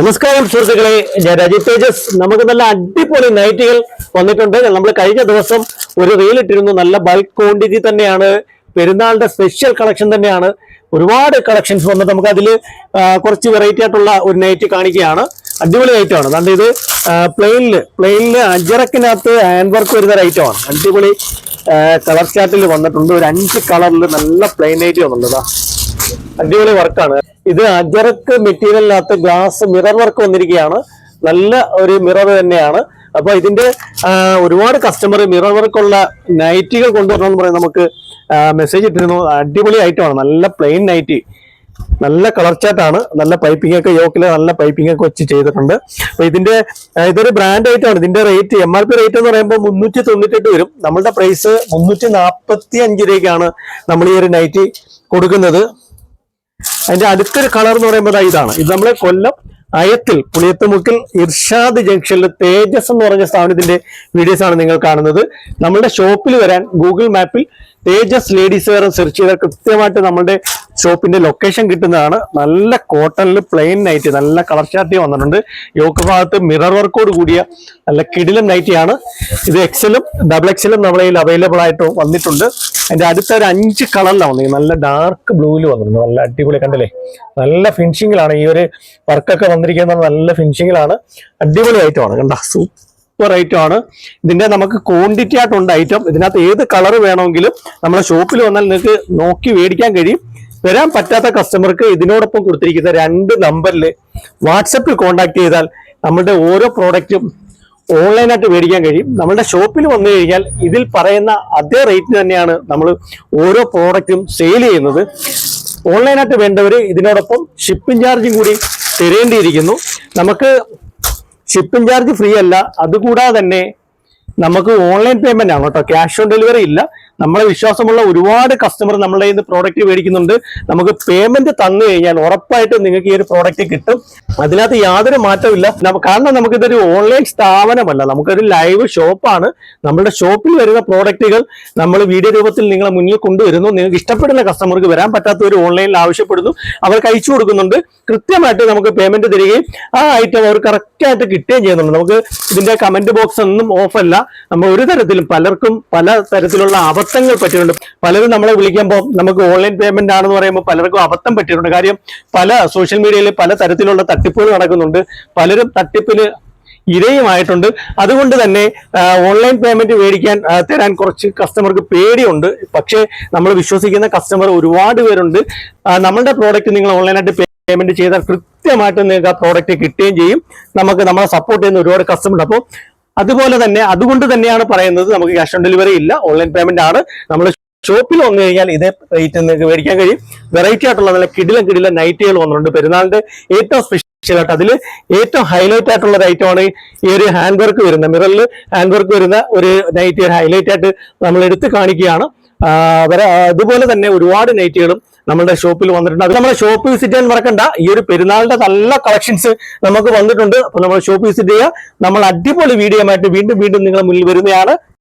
നമസ്കാരം സുഹൃത്തുക്കളെ. ഞാൻ രജിത് തേജസ്. നമുക്ക് നല്ല അടിപൊളി നൈറ്റുകൾ വന്നിട്ടുണ്ട്. നമ്മൾ കഴിഞ്ഞ ദിവസം ഒരു റീൽ ഇട്ടിരുന്നു നല്ല ബൾക്ക് ക്വാണ്ടിറ്റി തന്നെയാണ്. പെരുന്നാളിന്റെ സ്പെഷ്യൽ കളക്ഷൻ തന്നെയാണ്. ഒരുപാട് കളക്ഷൻസ് വന്ന് നമുക്ക് അതിൽ കുറച്ച് വെറൈറ്റി ആയിട്ടുള്ള ഒരു നൈറ്റ് കാണിക്കുകയാണ്. അടിപൊളി ഐറ്റം ആണ്. അതുകൊണ്ട് ഇത് പ്ലെയിനിൽ പ്ലെയിനിൽ അജറക്കിനകത്ത് ഹാൻഡ് വർക്ക് വരുന്ന ഒരു ഐറ്റമാണ് അടിപൊളി കളർ ചാർട്ടിൽ വന്നിട്ടുണ്ട്. ഒരു അഞ്ച് കളറിൽ നല്ല പ്ലെയിൻ നൈറ്റ് വന്നിട്ടുണ്ട്. ദാ. അടിപൊളി വർക്കാണ് ഇത് അജറക്ക് മെറ്റീരിയലിനകത്ത് ഗ്ലാസ് മിറർ വർക്ക് വന്നിരിക്കുകയാണ്. നല്ല ഒരു മിറർ തന്നെയാണ്. അപ്പൊ ഇതിന്റെ ഒരുപാട് കസ്റ്റമർ മിറർ വർക്കുള്ള നൈറ്റികൾ കൊണ്ടുവരണമെന്ന് പറയാൻ നമുക്ക് മെസ്സേജ് ഇട്ടിരുന്നു. അടിപൊളി ഐറ്റമാണ് നല്ല പ്ലെയിൻ നൈറ്റി നല്ല കളർ ചാറ്റാണ് നല്ല പൈപ്പിംഗ് ഒക്കെ യോക്കിൽ നല്ല പൈപ്പിംഗ് ഒക്കെ വെച്ച് ചെയ്തിട്ടുണ്ട്. അപ്പൊ ഇതിന്റെ ഇതൊരു ബ്രാൻഡ് ഐറ്റമാണ് ഇതിന്റെ rate M R P rate എന്ന് പറയുമ്പോൾ മുന്നൂറ്റി തൊണ്ണൂറ്റെട്ട് വരും. നമ്മളുടെ പ്രൈസ് മുന്നൂറ്റി നാൽപ്പത്തി അഞ്ച് രൂപയ്ക്കാണ് നമ്മൾ ഈ ഒരു നൈറ്റി കൊടുക്കുന്നത്. അതിന്റെ അടുത്തൊരു കളർ എന്ന് പറയുമ്പോൾ ഇതാണ്. ഇത് നമ്മളെ കൊല്ലം അയത്തിൽ പുളിയത്തുമുക്കിൽ ഇർഷാദ് ജംഗ്ഷനിൽ തേജസ് എന്ന് പറഞ്ഞ സ്ഥാപനത്തിന്റെ വീഡിയോസ് ആണ് നിങ്ങൾ കാണുന്നത്. നമ്മളുടെ ഷോപ്പിൽ വരാൻ ഗൂഗിൾ മാപ്പിൽ തേജസ് ലേഡീസ് വെയർ സെർച്ച് ചെയ്താൽ കൃത്യമായിട്ട് നമ്മളുടെ ഷോപ്പിന്റെ ലൊക്കേഷൻ കിട്ടുന്നതാണ്. നല്ല കോട്ടണിൽ പ്ലെയിൻ നൈറ്റ് നല്ല കളർ ചാർട്ടി വന്നിട്ടുണ്ട്. യോക്ക് ഭാഗത്ത് മിറർ വർക്കോട് കൂടിയ നല്ല കിടിലം നൈറ്റിയാണ് ഇത് എക്സലും ഡബിൾ എക്സലും നമ്മളെ അവൈലബിൾ ആയിട്ട് വന്നിട്ടുണ്ട്. അതിന്റെ അടുത്ത ഒരു അഞ്ച് കളറിലാണ് വന്നിരിക്കുന്നത്. നല്ല ഡാർക്ക് ബ്ലൂവിൽ വന്നിട്ടുണ്ട്. നല്ല അടിപൊളി കണ്ടല്ലേ? നല്ല ഫിനിഷിങ്ങിലാണ് ഈ ഒരു വർക്കൊക്കെ വന്നിരിക്കുന്നത് നല്ല ഫിനിഷിങ്ങിലാണ് അടിപൊളി ഐറ്റമാണ് കണ്ട? സൂപ്പർ ഐറ്റം ആണ്. ഇതിന്റെ നമുക്ക് ക്വാണ്ടിറ്റി ആയിട്ടുണ്ട് ഐറ്റം ഇതിനകത്ത് ഏത് കളർ വേണമെങ്കിലും നമ്മളെ ഷോപ്പിൽ വന്നാൽ നിങ്ങൾക്ക് നോക്കി മേടിക്കാൻ കഴിയും. വരാൻ പറ്റാത്ത കസ്റ്റമർക്ക് ഇതിനോടൊപ്പം കൊടുത്തിരിക്കുന്ന രണ്ട് നമ്പറിൽ വാട്സപ്പിൽ കോൺടാക്ട് ചെയ്താൽ നമ്മളുടെ ഓരോ പ്രോഡക്റ്റും ഓൺലൈനായിട്ട് മേടിക്കാൻ കഴിയും. നമ്മുടെ ഷോപ്പിൽ വന്നു കഴിഞ്ഞാൽ ഇതിൽ പറയുന്ന അതേ റേറ്റിന് തന്നെയാണ് നമ്മൾ ഓരോ പ്രോഡക്റ്റും സെയിൽ ചെയ്യുന്നത്. ഓൺലൈനായിട്ട് വേണ്ടവർ ഇതിനോടൊപ്പം ഷിപ്പിംഗ് ചാർജും കൂടി തരേണ്ടിയിരിക്കുന്നു. നമുക്ക് ഷിപ്പിംഗ് ചാർജ് ഫ്രീ അല്ല. അതുകൂടാതെ തന്നെ നമുക്ക് ഓൺലൈൻ പേയ്മെന്റ് ആണ് കേട്ടോ. ക്യാഷ് ഓൺ ഡെലിവറി ഇല്ല. നമ്മളെ വിശ്വാസമുള്ള ഒരുപാട് കസ്റ്റമർ നമ്മളെ ഇന്ന് പ്രോഡക്റ്റ് മേടിക്കുന്നുണ്ട്. നമുക്ക് പേയ്മെന്റ് തന്നു കഴിഞ്ഞാൽ ഉറപ്പായിട്ട് നിങ്ങൾക്ക് ഈ ഒരു പ്രോഡക്റ്റ് കിട്ടും. അതിനകത്ത് യാതൊരു മാറ്റമില്ല കാരണം നമുക്കിതൊരു ഓൺലൈൻ സ്ഥാപനമല്ല. നമുക്കൊരു ലൈവ് ഷോപ്പാണ് നമ്മുടെ ഷോപ്പിൽ വരുന്ന പ്രോഡക്റ്റുകൾ നമ്മൾ വീഡിയോ രൂപത്തിൽ നിങ്ങളെ മുന്നിൽ കൊണ്ടുവരുന്നു. നിങ്ങൾക്ക് ഇഷ്ടപ്പെടുന്ന കസ്റ്റമർക്ക് വരാൻ പറ്റാത്തവർ ഓൺലൈനിൽ ആവശ്യപ്പെടുന്നു. അവർക്ക് അയച്ചു കൊടുക്കുന്നുണ്ട്. കൃത്യമായിട്ട് നമുക്ക് പേയ്മെന്റ് തരികയും ആ ഐറ്റം അവർ കറക്റ്റായിട്ട് കിട്ടുകയും ചെയ്യുന്നുണ്ട്. നമുക്ക് ഇതിന്റെ കമന്റ് ബോക്സ് ഒന്നും ഓഫല്ല നമ്മൾ ഒരു തരത്തിലും പലർക്കും പല തരത്തിലുള്ള അബദ്ധങ്ങൾ പറ്റിയിട്ടുണ്ട്. പലരും നമ്മളെ വിളിക്കുമ്പോൾ നമുക്ക് ഓൺലൈൻ പേയ്മെന്റ് ആണെന്ന് പറയുമ്പോൾ പലർക്കും അബദ്ധം പറ്റിയിട്ടുണ്ട്. കാര്യം പല സോഷ്യൽ മീഡിയയിൽ പല തരത്തിലുള്ള തട്ടിപ്പുകൾ നടക്കുന്നുണ്ട്. പലരും തട്ടിപ്പിന് ഇരയുമായിട്ടുണ്ട്. അതുകൊണ്ട് തന്നെ ഓൺലൈൻ പേയ്മെന്റ് മേടിക്കാൻ തരാൻ കുറച്ച് കസ്റ്റമർക്ക് പേടിയുണ്ട്. പക്ഷേ നമ്മൾ വിശ്വസിക്കുന്ന കസ്റ്റമർ ഒരുപാട് പേരുണ്ട്. നമ്മളുടെ പ്രോഡക്റ്റ് നിങ്ങൾ ഓൺലൈനായിട്ട് പേയ്മെന്റ് ചെയ്താൽ കൃത്യമായിട്ട് നിങ്ങൾക്ക് ആ പ്രോഡക്റ്റ് കിട്ടുകയും ചെയ്യും. നമുക്ക് നമ്മളെ സപ്പോർട്ട് ചെയ്യുന്ന ഒരുപാട് കസ്റ്റമർ അപ്പോൾ അതുപോലെ തന്നെ അതുകൊണ്ട് തന്നെയാണ് പറയുന്നത് നമുക്ക് ക്യാഷ് ഓൺ ഡെലിവറി ഇല്ല ഓൺലൈൻ പേയ്മെന്റ് ആണ്. നമ്മൾ ഷോപ്പിൽ വന്നു കഴിഞ്ഞാൽ ഇതേ റേറ്റ് നിങ്ങൾക്ക് മേടിക്കാൻ കഴിയും. വെറൈറ്റി ആയിട്ടുള്ള നല്ല കിടിലം കിടിലം നൈറ്റുകൾ വന്നിട്ടുണ്ട്. പെരുന്നാളിന്റെ ഏറ്റവും സ്പെഷ്യൽ ആയിട്ട് അതിൽ ഏറ്റവും ഹൈലൈറ്റ് ആയിട്ടുള്ള ഒരു ഐറ്റമാണ് ഈ ഒരു ഹാൻഡ് വർക്ക് വരുന്ന മിററിൽ ഹാൻഡ് വർക്ക് വരുന്ന ഒരു നൈറ്റ് ഹൈലൈറ്റ് ആയിട്ട് നമ്മൾ എടുത്ത് കാണിക്കുകയാണ് അതുപോലെ തന്നെ ഒരുപാട് നൈറ്റുകളും നമ്മുടെ ഷോപ്പിൽ വന്നിട്ടുണ്ട്. അത് നമ്മുടെ ഷോപ്പ് വിസിറ്റ് ചെയ്യാൻ മറക്കണ്ട. ഈ ഒരു പെരുന്നാളിന്റെ നല്ല കളക്ഷൻസ് നമുക്ക് വന്നിട്ടുണ്ട്. അപ്പൊ നമ്മൾ ഷോപ്പ് വിസിറ്റ് ചെയ്യുക നമ്മൾ അടിപൊളി വീഡിയോ ആയിട്ട് വീണ്ടും വീണ്ടും നിങ്ങളുടെ മുന്നിൽ വരുന്നതാണ്.